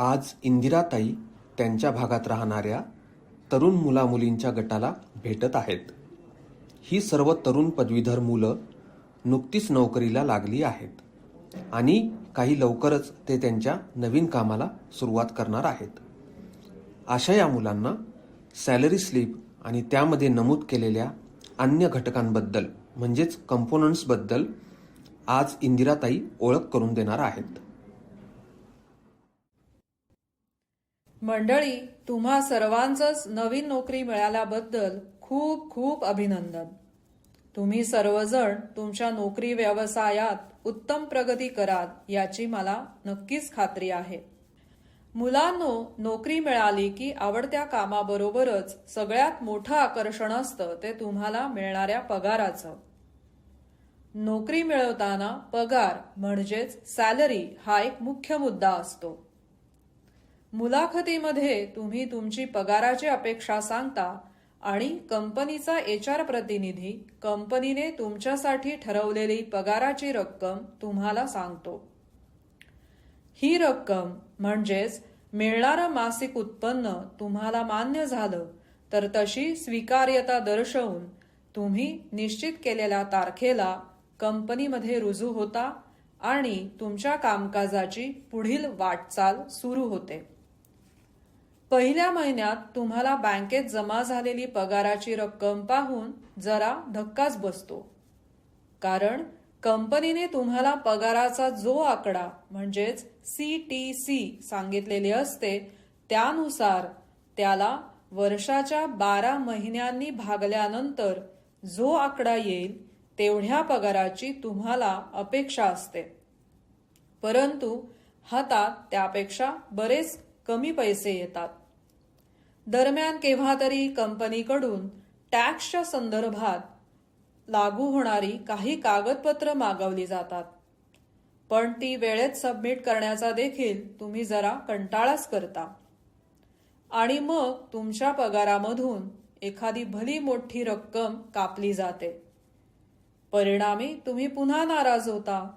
आज इंदिराताई त्यांच्या भागात राहणाऱ्या तरुण मुलामुलींच्या गटाला भेटत आहेत. ही सर्व तरुण पदवीधर मुलं नुकतीच नोकरीला लागली आहेत आणि काही लवकरच ते त्यांच्या नवीन कामाला सुरुवात करणार आहेत. अशा या मुलांना सॅलरी स्लिप आणि त्यामध्ये नमूद केलेल्या अन्य घटकांबद्दल म्हणजेच कंपोनंट्सबद्दल आज इंदिराताई ओळख करून देणार आहेत. मंडळी तुम्हा सर्वांचंच नवीन नोकरी मिळाल्याबद्दल खूप खूप अभिनंदन. तुम्ही सर्वजण तुमच्या नोकरी व्यवसायात उत्तम प्रगती कराल याची मला नक्कीच खात्री आहे. मुलांनो नोकरी मिळाली की आवडत्या कामाबरोबरच सगळ्यात मोठं आकर्षण असतं ते तुम्हाला मिळणाऱ्या पगाराचं. नोकरी मिळवताना पगार म्हणजेच सॅलरी हा एक मुख्य मुद्दा असतो. मुलाखतीमध्ये तुम्ही तुमची पगाराची अपेक्षा सांगता आणि कंपनीचा एच आर प्रतिनिधी कंपनीने तुमच्यासाठी ठरवलेली पगाराची रक्कम तुम्हाला सांगतो. ही रक्कम म्हणजेच मिळणारं मासिक उत्पन्न तुम्हाला मान्य झालं तर तशी स्वीकार्यता दर्शवून तुम्ही निश्चित केलेल्या तारखेला कंपनीमध्ये रुजू होता आणि तुमच्या कामकाजाची पुढील वाटचाल सुरू होते. पहिल्या महिन्यात तुम्हाला बँकेत जमा झालेली पगाराची रक्कम पाहून जरा धक्काच बसतो. कारण कंपनीने तुम्हाला पगाराचा जो आकडा म्हणजेच सी टी सी सांगितलेले असते त्यानुसार त्याला वर्षाच्या बारा महिन्यांनी भागल्यानंतर जो आकडा येईल तेवढ्या पगाराची तुम्हाला अपेक्षा असते. परंतु हातात त्यापेक्षा बरेच कमी पैसे येतात. दरम्यान केव्हा तरी कंपनीकडून टॅक्सच्या संदर्भात लागू होणारी काही कागदपत्र मागवली जातात. पण ती वेळेत सबमिट करण्याचा देखील तुम्ही जरा कंटाळाच करता. आणि मग तुमच्या पगारामधून एखादी भली मोठी रक्कम कापली जाते. परिणामी तुम्ही पुन्हा नाराज होता.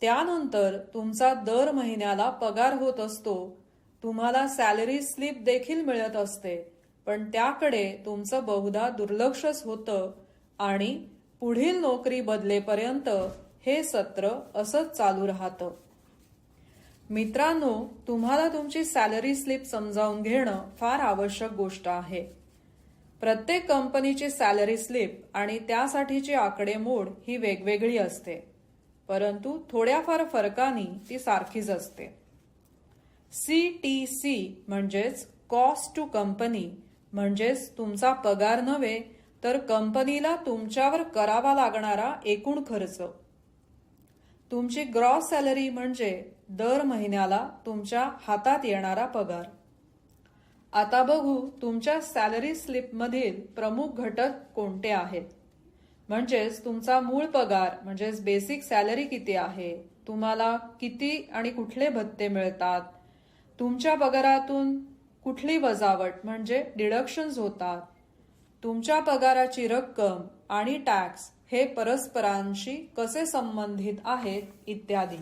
त्यानंतर तुमचा दर महिन्याला पगार होत असतो तुम्हाला सॅलरी स्लिप देखील मिळत असते. पण त्याकडे तुमचं बहुधा दुर्लक्षच होतं आणि पुढील नोकरी बदलेपर्यंत हे सत्र असंच चालू राहतं. मित्रांनो तुम्हाला तुमची सॅलरी स्लिप समजावून घेणं फार आवश्यक गोष्ट आहे. प्रत्येक कंपनीची सॅलरी स्लिप आणि त्यासाठीची आकडेमोड ही वेगवेगळी असते. परंतु थोड्याफार फरकाने ती सारखीच असते. सी टी सी म्हणजेच कॉस्ट टू कंपनी म्हणजेच तुमचा पगार नव्हे तर कंपनीला तुमच्यावर करावा लागणारा एकूण खर्च. तुमची ग्रॉस सॅलरी म्हणजे दर महिन्याला तुमच्या हातात येणारा पगार. आता बघू तुमच्या सॅलरी स्लिपमधील प्रमुख घटक कोणते आहेत. म्हणजेच तुमचा मूळ पगार म्हणजेच बेसिक सॅलरी किती आहे तुम्हाला किती आणि कुठले भत्ते मिळतात तुमच्या पगारातून कुठली वजावट म्हणजे डिडक्शन्स होतात. तुमच्या पगाराची रक्कम आणि टॅक्स हे परस्परांशी कसे संबंधित आहेत इत्यादी.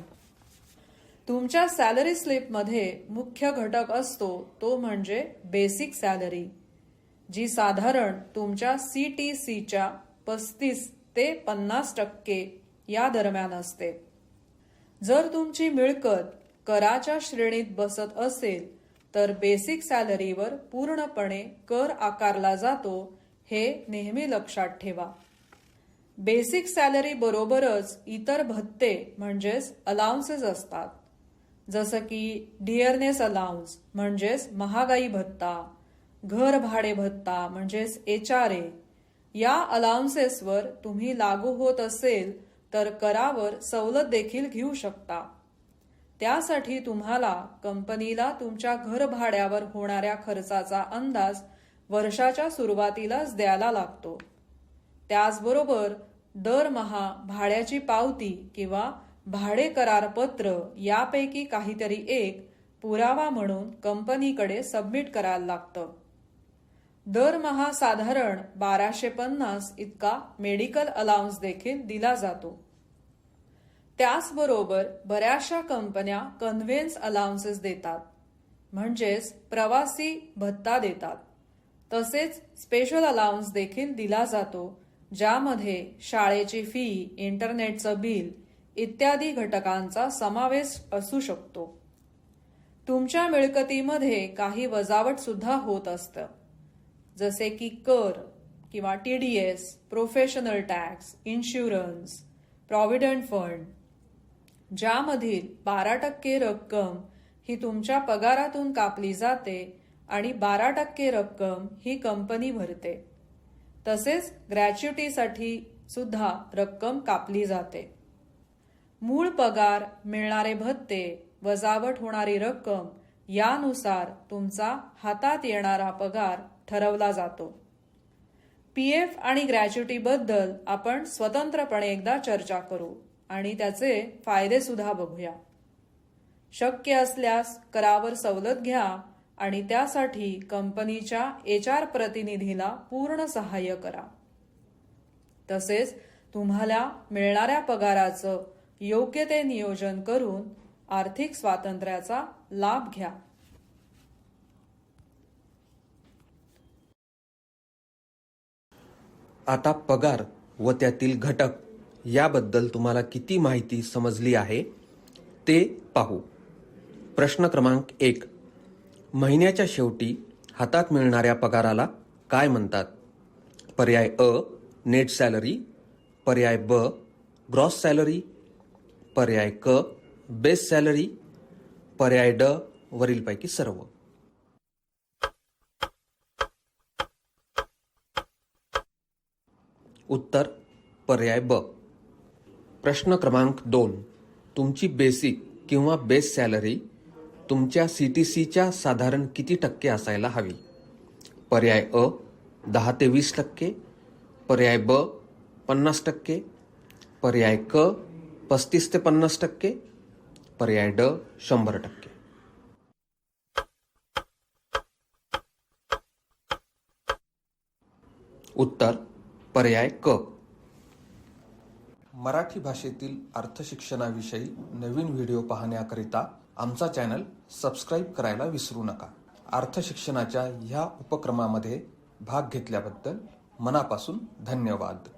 तुमच्या सॅलरी स्लिपमध्ये मुख्य घटक असतो तो म्हणजे बेसिक सॅलरी जी साधारण तुमच्या सी टी सीच्या पस्तीस ते पन्नास टक्के या दरम्यान असते. जर तुमची मिळकत कराच्या श्रेणीत बसत असेल तर बेसिक सॅलरीवर पूर्णपणे कर आकारला जातो हे नेहमी लक्षात ठेवा. बेसिक सॅलरी बरोबरच इतर भत्ते म्हणजेच अलाउन्सेस असतात. जसं की डिअरनेस अलाउन्स म्हणजेच महागाई भत्ता घर भाडे भत्ता म्हणजेच एच आर ए या अलाउन्सेसवर तुम्ही लागू होत असेल तर करावर सवलत देखील घेऊ शकता. त्यासाठी तुम्हाला कंपनीला तुमच्या घर भाड्यावर होणाऱ्या खर्चाचा अंदाज वर्षाच्या सुरुवातीलाच द्यायला लागतो. त्याचबरोबर दरमहा भाड्याची पावती किंवा भाडे करारपत्र यापैकी काहीतरी एक पुरावा म्हणून कंपनीकडे सबमिट करायला लागतं. दरमहा साधारण बाराशे पन्नास इतका मेडिकल अलाउन्स देखील दिला जातो. त्याचबरोबर बऱ्याचशा कंपन्या कन्व्हेन्स अलाउन्सेस देतात. म्हणजेच प्रवासी भत्ता देतात. तसेच स्पेशल अलाउन्स देखील दिला जातो ज्यामध्ये शाळेची फी इंटरनेटचं बिल इत्यादी घटकांचा समावेश असू शकतो. तुमच्या मिळकतीमध्ये काही वजावट सुद्धा होत असतं. जसे की कर किंवा T D S professional tax insurance provident fund ज्यामधील बारा टक्के रक्कम ही तुमच्या पगारातून कापली जाते आणि बारा टक्के रक्कम ही कंपनी भरते. तसेच ग्रॅच्युटीसाठी सुद्धा रक्कम कापली जाते. मूळ पगार मिळणारे भत्ते वजावट होणारी रक्कम यानुसार तुमचा हातात येणारा पगार ठरवला जातो. पी एफ आणि ग्रॅच्युटीबद्दल आपण स्वतंत्रपणे एकदा चर्चा करू. आणि त्याचे फायदे सुद्धा बघूया. शक्य असल्यास करावर सवलत घ्या आणि त्यासाठी कंपनीच्या एच आर प्रतिनिधीला पूर्ण सहाय्य करा. तसेच तुम्हाला मिळणाऱ्या पगाराचं योग्य ते नियोजन करून आर्थिक स्वातंत्र्याचा लाभ घ्या. आता पगार व त्यातील घटक याबद्दल तुम्हाला किती माहिती समजली आहे ते पाहू. प्रश्न क्रमांक एक. महिन्याच्या शेवटी हातात मिळणाऱ्या पगाराला काय म्हणतात? पर्याय अ नेट सॅलरी. पर्याय ब ग्रॉस सॅलरी. पर्याय क बेस सॅलरी. पर्याय ड वरीलपैकी सर्व. उत्तर पर्याय ब. प्रश्न क्रमांक दोन. तुमची बेसिक किंवा बेस सॅलरी तुमच्या सी टी सीच्या साधारण किती टक्के असायला हवी? पर्याय अ दहा ते वीस टक्के. पर्याय ब पन्नास टक्के. पर्याय क पस्तीस ते पन्नास टक्के. पर्याय ड शंभर टक्के. उत्तर पर्याय क. मराठी भाषेतील अर्थशिक्षणाविषयी नवीन व्हिडिओ पाहण्याकरिता आमचा चॅनल सबस्क्राईब करायला विसरू नका. अर्थशिक्षणाच्या ह्या उपक्रमामध्ये भाग घेतल्याबद्दल मनापासून धन्यवाद.